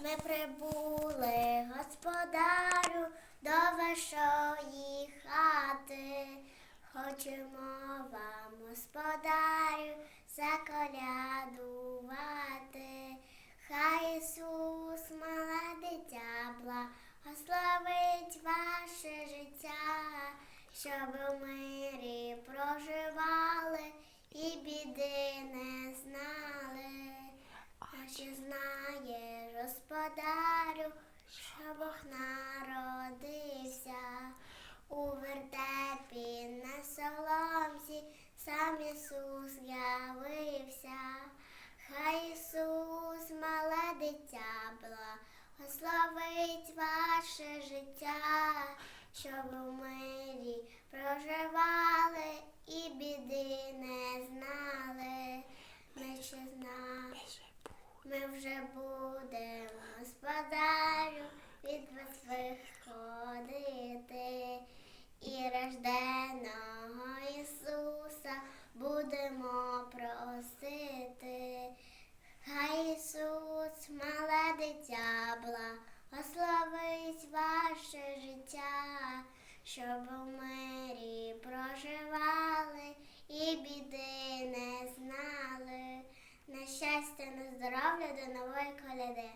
Ми прибули, господарю, до вашої хати. Хочемо вам, господарю, заколядувати. Хай Ісус, мале дитя, благословить ваше життя, щоб у мирі що Бог народився у вертепі на соломці, сам Ісус з'явився. Хай Ісус, мале дитя, благословить ваше життя, щоб у мирі проживали і біди не знали. Ми ще знаємо. Ми вже будемо, щоб у мирі проживали і біди не знали. На щастя, на здоров'я до нової коляди.